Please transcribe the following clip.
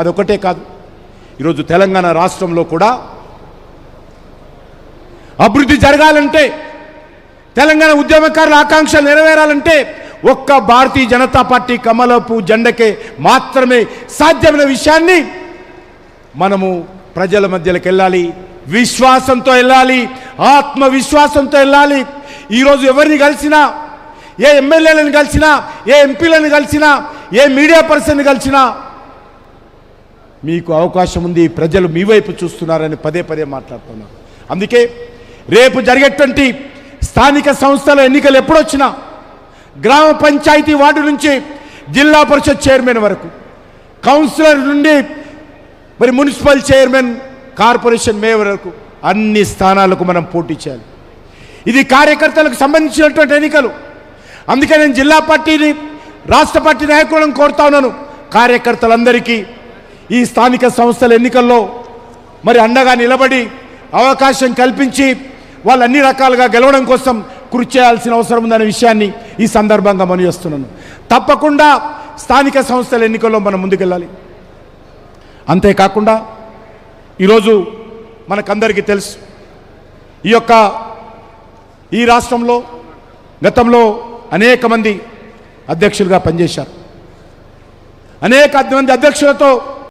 అదొకటే కాదు. ఈరోజు తెలంగాణ రాష్ట్రంలో కూడా అభివృద్ధి జరగాలంటే తెలంగాణ ఉద్యమకారుల ఆకాంక్షలు నెరవేరాలంటే ఒక్క భారతీయ జనతా పార్టీ కమలపు జెండకే మాత్రమే సాధ్యమైన విషయాన్ని మనము ప్రజల మధ్యలోకి వెళ్ళాలి విశ్వాసంతో వెళ్ళాలి ఆత్మవిశ్వాసంతో వెళ్ళాలి. ఈరోజు ఎవరిని కలిసినా ఏ ఎమ్మెల్యేలను కలిసినా ఏ ఎంపీలను కలిసినా ఏ మీడియా పర్సన్ కలిసినా మీకు అవకాశం ఉంది ప్రజలు మీ వైపు చూస్తున్నారని పదే పదే మాట్లాడుతున్నారు అందుకే రేపు జరిగేటువంటి స్థానిక సంస్థల ఎన్నికలు ఎప్పుడొచ్చినా గ్రామ పంచాయతీ వార్డు నుంచి జిల్లా పరిషత్ చైర్మన్ వరకు కౌన్సిలర్ నుండి మరి మున్సిపల్ చైర్మన్ కార్పొరేషన్ మేయర్ వరకు అన్ని స్థానాలకు మనం పోటీ చేయాలి. ఇది కార్యకర్తలకు సంబంధించినటువంటి ఎన్నికలు. అందుకే నేను జిల్లా పార్టీని రాష్ట్ర పార్టీ నాయకులను కోరుతా ఉన్నాను. కార్యకర్తలందరికీ ఈ స్థానిక సంస్థల ఎన్నికల్లో మరి అండగా నిలబడి అవకాశం కల్పించి వాళ్ళు అన్ని రకాలుగా గెలవడం కోసం కృషి చేయాల్సిన అవసరం ఉందనే విషయాన్ని ఈ సందర్భంగా మనం చేస్తున్నాను. తప్పకుండా స్థానిక సంస్థల ఎన్నికల్లో మనం ముందుకెళ్ళాలి. అంతేకాకుండా ఈరోజు మనకందరికీ తెలుసు ఈ యొక్క ఈ రాష్ట్రంలో గతంలో అనేక మంది అధ్యక్షులుగా పనిచేశారు. అనేక మంది అధ్యక్షులతో